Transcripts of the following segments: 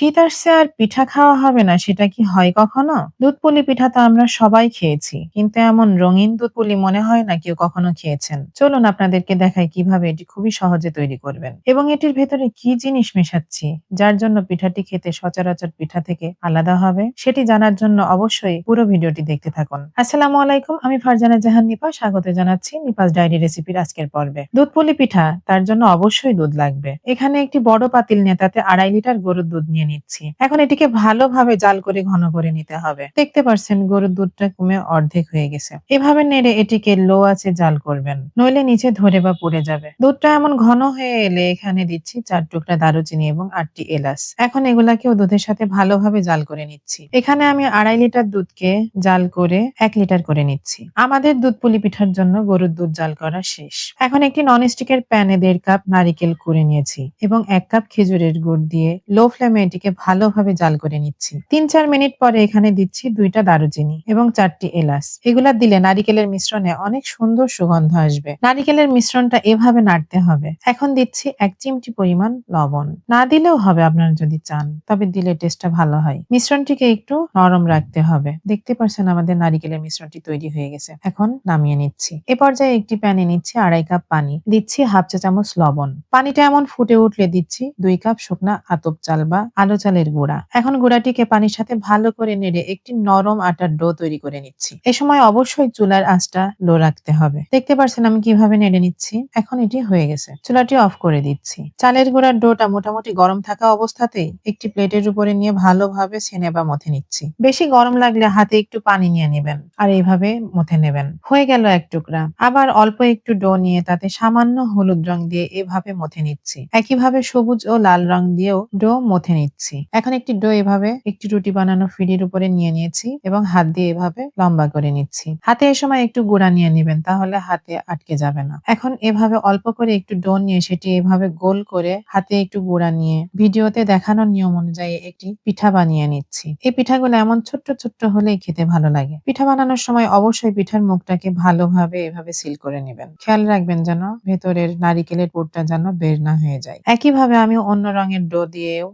শীত আসছে আর পিঠা খাওয়া হবে না, সেটা কি হয় কখনো? দুধ পুলি পিঠা তো আমরা সবাই খেয়েছি, কিন্তু এমন রঙিন দুধ পুলি মনে হয় না কেউ কখনো খেয়েছেন। চলুন আপনাদেরকে দেখাই কীভাবে এটি খুবই সহজে তৈরি করবেন। এবং এটির ভেতরে কি জিনিস মেশাচ্ছি, যার জন্য পিঠাটি খেতে সচরাচর পিঠা থেকে আলাদা হবে, সেটি জানার জন্য অবশ্যই পুরো ভিডিওটি দেখতে থাকুন। আসসালামু আলাইকুম, আমি ফারজানা জাহান নিপা, স্বাগত জানাচ্ছি নিপাস ডায়েরি রেসিপির আজকের পর্বে। দুধ পুলি পিঠা, তার জন্য অবশ্যই দুধ লাগবে। এখানে একটি বড় পাতিল নিয়ে তাতে আড়াই লিটার গরুর দুধ নিয়ে নিচ্ছি। এখন এটিকে ভালোভাবে জাল করে ঘন করে নিতে হবে। দেখতে পাচ্ছেন গরুর দুধটা কমে অর্ধেক হয়ে গেছে। এভাবে নেড়ে এটিকে লো আছে জাল করবেন, নইলে নিচে ধরে বা পড়ে যাবে। দুধটা এমন ঘন হয়ে এলে এখানে দিচ্ছি চার টুকরা দারুচিনি এবং আটটি এলাচ। এখন এগুলাকেও দুধের সাথে ভালোভাবে জাল করে নিচ্ছি। এখানে আমি আড়াই লিটার দুধকে জাল করে এক লিটার করে নিচ্ছি। আমাদের দুধ পুলি পিঠার জন্য গরুর দুধ জাল করা শেষ। এখন একটি ননস্টিকের প্যানে দেড় কাপ নারিকেল করে নিয়েছি এবং এক কাপ খেজুরের গুড় দিয়ে লো ফ্লেমে এটিকে ভালোভাবে জাল করে নিচ্ছি। তিন চার মিনিট পরে এখানে দিচ্ছি দুইটা দারুচিনি এবং চারটি এলাচ। এগুলা দিলে নারিকেলের মিশ্রণে অনেক সুন্দর সুগন্ধ আসবে। নারিকেলের মিশ্রণটা এভাবে নাড়তে হবে। এখন দিচ্ছি এক চিমটি পরিমাণ লবণ। না দিলেও হবে আপনারা যদি চান, তবে দিলে টেস্টটা ভালো হয়। মিশ্রণটিকে একটু নরম রাখতে হবে। দেখতে পাচ্ছেন আমাদের নারিকেলের মিশ্রণটি তৈরি হয়ে গেছে। এখন নামিয়ে নিচ্ছি। এ পর্যায়ে একটি প্যানে নিচ্ছি আড়াই কাপ পানি। দিচ্ছি হাফ চা চামচ লবণ। পানিটা এমন ফুটে উঠলে দিচ্ছি দুই কাপ শুকনা আতপ চাল বা আলো চালের গুঁড়া। এখন গুঁড়াটিকে পানির সাথে ভালো করে নেড়ে একটি নরম আটার ডো তৈরি করে নিচ্ছি। এ সময় অবশ্যই চুলার আঁচটা লো রাখতে হবে। দেখতে পাচ্ছেন আমি কীভাবে নেড়ে নিচ্ছি? এখন এটি হয়ে গেছে। চুলাটি অফ করে দিচ্ছি। চালের গুঁড়ার ডোটা মোটামুটি গরম থাকা অবস্থাতেই একটি প্লেটের উপরে নিয়ে ভালোভাবে ছেনে বা মথে নিচ্ছি। বেশি গরম লাগলে হাতে একটু পানি নিয়ে নেবেন আর এইভাবে মথে নেবেন। হয়ে গেল এক টুকরা। আবার অল্প একটু ডো নিয়ে তাতে সামান্য হলুদ রং দিয়ে এভাবে মথে নিচ্ছি। একইভাবে সবুজ ও লাল রং দিয়েও ডো মথে নিচ্ছি। এখন একটি ডো এভাবে একটি রুটি বানানো ফিডির উপরে নিয়ে নিয়েছি এবং হাত দিয়ে এভাবে লম্বা করে নিচ্ছি। হাতে এ সময় একটু গুঁড়া নিয়ে নেবেন, তাহলে হাতে আটকে যাবে না। এখন এভাবে অল্প করে একটু ডো নিয়ে সেটি এভাবে গোল করে হাতে একটু গুঁড়া নিয়ে ভিডিওতে দেখানোর নিয়ম অনুযায়ী একটি পিঠা বানিয়ে নিচ্ছি। এই পিঠাগুলো এমন ছোট্ট ছোট্ট হলেই খেতে ভালো লাগে। পিঠা বানানোর সময় অবশ্যই পিঠার মুখটাকে ভালোভাবে এভাবে সিল করে নেবেন। খেয়াল রাখবেন যেন ভেতরের নারিকেলের পুরটা যেন বের না হয়ে যায়। একইভাবে আমি অন্য রঙের ডো দিয়েও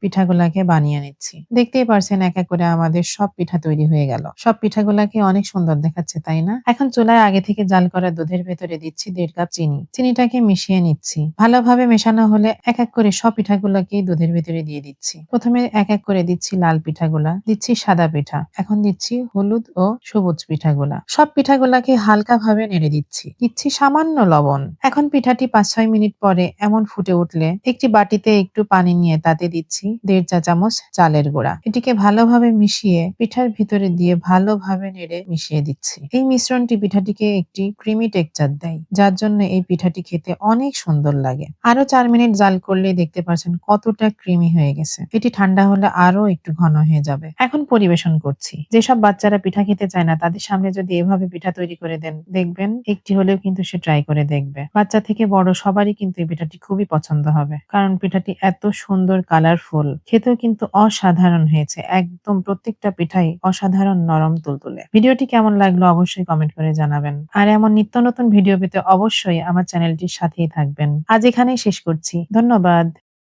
পিঠাগুলাকে বানিয়ে নিচ্ছি। দেখতেই পারছেন এক এক করে আমাদের সব পিঠা তৈরি হয়ে গেল। সব পিঠাগুলাকে অনেক সুন্দর দেখাচ্ছে, তাই না? এখন চুলায় আগে থেকে জাল করা দুধের ভেতরে দিচ্ছি দেড় কাপ চিনি। চিনিটাকে মিশিয়ে নিচ্ছি। ভালোভাবে মেশানো হলে এক এক করে সব পিঠাগুলোকেই দুধের ভেতরে দিয়ে দিচ্ছি। প্রথমে এক এক করে দিচ্ছি লাল পিঠাগুলা। দিচ্ছি সাদা পিঠা। এখন দিচ্ছি হলুদ ও সবুজ পিঠাগুলা। সব পিঠাগুলাকে হালকা ভাবে নেড়ে দিচ্ছি। দিচ্ছি সামান্য লবণ। এখন পিঠাটি পাঁচ ছয় মিনিট পরে এমন ফুটে উঠলে একটি বাটিতে একটু পানি নিয়ে তাতে দিচ্ছি দেড় চামচ চালের গুঁড়া। এটিকে ভালোভাবে মিশিয়ে পিঠার ভিতরে দিয়ে ভালোভাবে নেড়ে মিশিয়ে দিচ্ছি। এই মিশ্রণটি পিঠাটিকে একটি ক্রিমি টেক্সচার দেয়, যার জন্য এই পিঠাটি খেতে অনেক সুন্দর লাগে। আরও চার মিনিট জাল করলেই দেখতে পাচ্ছেন কতটা ক্রিমি হয়ে গেছে। এটি ঠান্ডা হলে আরও একটু ঘন হয়ে যাবে। এখন পরিবেশন করছি। যেসব বাচ্চারা পিঠা খেতে চায় না, তাদের সামনে যদি এভাবে পিঠা তৈরি করে দেন, দেখবেন একটি হলেও কিন্তু সে ট্রাই করে দেখবে। বাচ্চা থেকে বড় সবারই কিন্তু এই পিঠাটি খুবই পছন্দ হবে, কারণ পিঠাটি এত সুন্দর, কালারফুল খেতেও কিন্তু অসাধারণ হয়েছে। একদম প্রত্যেকটা পিঠাই অসাধারণ নরম তুলতুলে। ভিডিওটি কেমন লাগল অবশ্যই কমেন্ট করে জানাবেন। আর এমন নিত্য নতুন ভিডিও পেতে অবশ্যই আমার চ্যানেলটির সাথেই থাকবেন। আজ এখানেই শেষ করছি। ধন্যবাদ।